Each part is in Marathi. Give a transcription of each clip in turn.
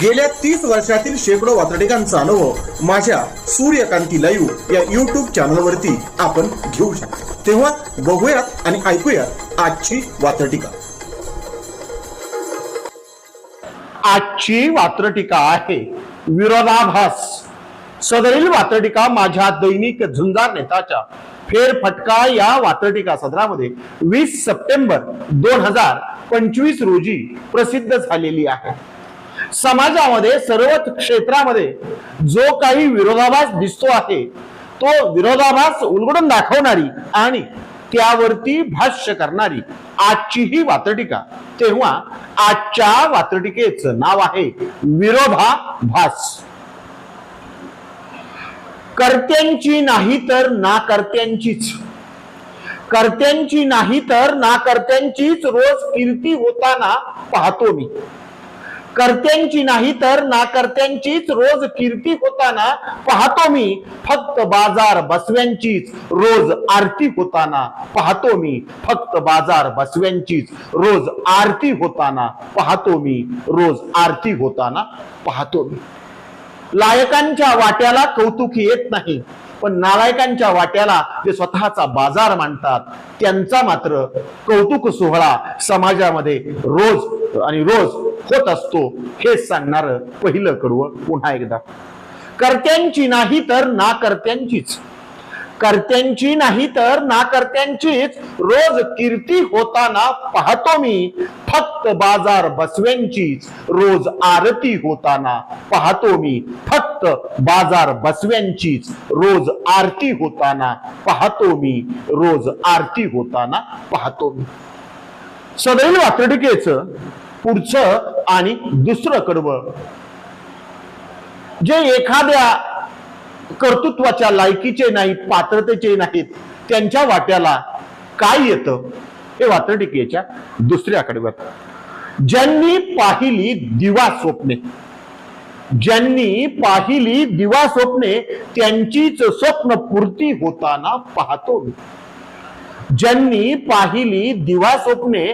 गेल्या तीस वर्षातील शेकडो वातडिकांचा अनुभव माझ्या सूर्यकांती लाईव्ह या युट्यूब चॅनलवरती आपण घेऊ शकतो. तेव्हा बघूयात आणि ऐकूयात आजची वातटिका आजची वात्रटिका आहे विरोधाभास. सदरील वात्रटिका माझ्या दैनिक झुंजार नेताच्या फेरफटका या वात्रटिका सदरामध्ये वीस सप्टेंबर दोन हजार पंचवीस रोजी प्रसिद्ध झालेली आहे. समाजामध्ये सर्वच क्षेत्रामध्ये जो काही विरोधाभास दिसतो आहे तो विरोधाभास उलगडून दाखवणारी आणि त्यावरती भाष्य करणारी आजची ही वात्रटिका. तेव्हा आजच्या वात्रटिकेच नाव आहे विरोधाभास. कर्त्यांची नाही तर ना कर्त्यांचीच कर्त्यांची नाही तर ना कर्त्यांचीच रोज कीर्ती होताना पाहतो मी. कर्त्यांची नाही तर नाकर्त्यांचीच रोज कीर्ती होताना पाहतो मी. फक्त बाजार बसव्यांचीच रोज आरती होताना पाहतो मी. फक्त बाजार बसव्यांचीच रोज आरती होताना पाहतो मी. रोज आरती होताना पाहतो मी. लायकांच्या वाट्याला कौतुक येत नाही. पण नालायकांच्या वाट्याला जे स्वतःचा बाजार मांडतात त्यांचा मात्र कौतुक सोहळा समाजामध्ये रोज आणि रोज होत असतो. हे सांगणार पहिलं कडवं पुन्हा एकदा. कर्त्यांची नाही तर नाकर्त्यांचीच. कर्त्यांची नाही तर नाकर्त्यांचीच. रोज कीर्ती होताना पाहतो मी फक्त बाजार बसव्यांचीच. रोज आरती होताना पाहतो मी फक्त बाजार बसव्यांचीच. रोज आरती होताना पाहतो मी. रोज आरती होताना पाहतो मी. सदैव वात्रटिकेचं पुढचं आणि दुसरं कडवं. जे एखाद्या कर्तृत्वाच्या लायकीचे नाही पात्रतेचे नाहीत त्यांच्या वाट्याला काय येतं? हे वात्रटिकेच्या दुसऱ्या आकडेवर ज्यांनी पाहिली दिवा स्वप्ने ज्यांनी पाहिली दिवा स्वप्ने त्यांचीच स्वप्न पूर्ती होताना पाहतो मी. ज्यांनी पाहिली दिवा स्वप्ने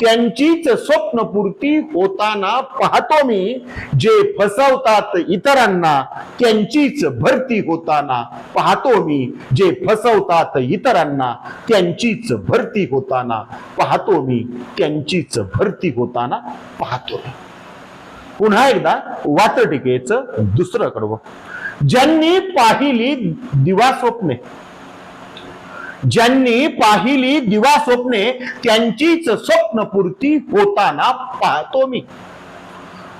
त्यांचीच स्वप्नपूर्ती होताना पाहतो मी. जे फसवतात इतरांना त्यांचीच भरती होताना पाहतो मी. जे फसवतात इतरांना त्यांचीच भरती होताना पाहतो मी. त्यांचीच भरती होताना पाहतो मी. पुन्हा एकदा वात्रटिकेचं दुसरं कडवं. ज्यांनी पाहिली दिवा स्वप्ने ज्यांनी पाहिली दिवा स्वप्ने त्यांचीच स्वप्नपूर्ती होताना पाहतो मी.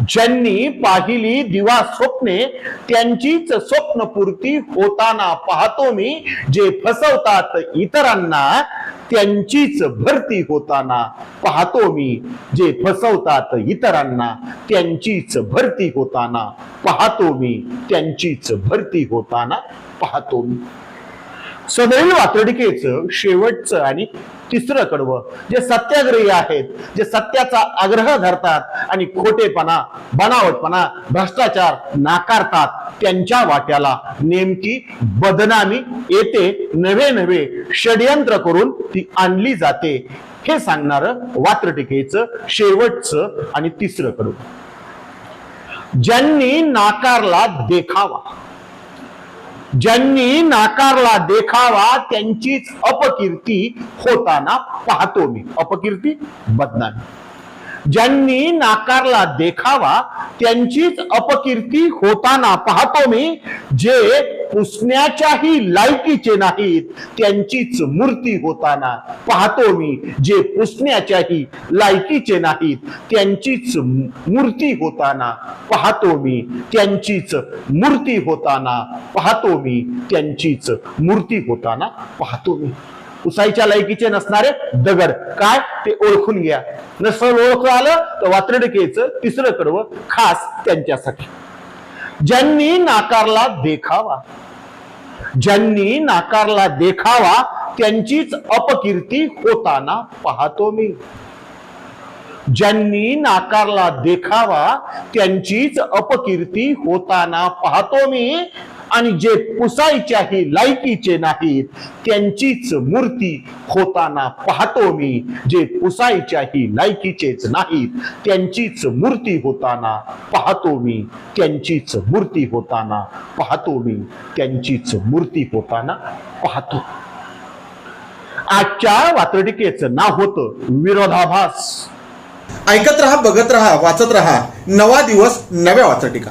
ज्यांनी पाहिली दिवा स्वप्ने त्यांचीच स्वप्नपूर्ती होताना पाहतो मी. जे फसवतात इतरांना त्यांचीच भरती होताना पाहतो मी. जे फसवतात इतरांना त्यांचीच भरती होताना पाहतो मी. त्यांचीच भरती होताना पाहतो मी. सदैव वातडिकेचं शेवटचं आणि तिसरं कडवं जे सत्याग्रही आहेत जे सत्याचा आग्रह धरतात आणि खोटेपणा बनावटपणा भ्रष्टाचार नाकारतात त्यांच्या वाट्याला नेमकी बदनामी येते नवे नवे षडयंत्र करून ती आणली जाते. हे सांगणार वात्रटिकेचं शेवटचं आणि तिसरं कडवं. ज्यांनी नाकारला देखावा. ज्यांनी नाकारला देखावा त्यांचीच अपकीर्ती होताना पाहतो मी. अपकीर्ती? बदनामी. ज्यांनी नाकारला देखावा त्यांचीच अपकीर्ती होताना पाहतो मी जे पुसण्याच्याही लायकीचे नाहीत त्यांचीच मूर्ती होताना पाहतो मी जे पुसण्याच्याही लायकीचे नाहीत त्यांचीच मूर्ती होताना पाहतो मी त्यांचीच मूर्ती होताना पाहतो मी त्यांचीच मूर्ती होताना पाहतो मी. उसाईच्या लायकीचे नसणारे दगड काय? ते ओळखून घ्या. नसल ओळख आलं तर वात्रडकेचं तिसरं कडवं खास त्यांच्यासाठी. ज्यांनी नाकारला देखावा. ज्यांनी नाकारला देखावा त्यांचीच अपकीर्ती होताना पाहतो मी. ज्यांनी नाकारला देखावा त्यांचीच अपकीर्ती होताना पाहतो मी. आणि जे पुसायच्याही लायकीचे नाहीत त्यांचीच मूर्ती होताना पाहतो मी. जे पुसायच्याही लायकीचेच नाहीत त्यांचीच मूर्ती होताना पाहतो मी. त्यांचीच मूर्ती होताना पाहतो मी. त्यांचीच मूर्ती होताना पाहतो. आजच्या वात्रटिकेचं नाव होतं विरोधाभास. ऐकत रहा बघत रहा वाचत रहा. नवा दिवस नव्या वाचटिका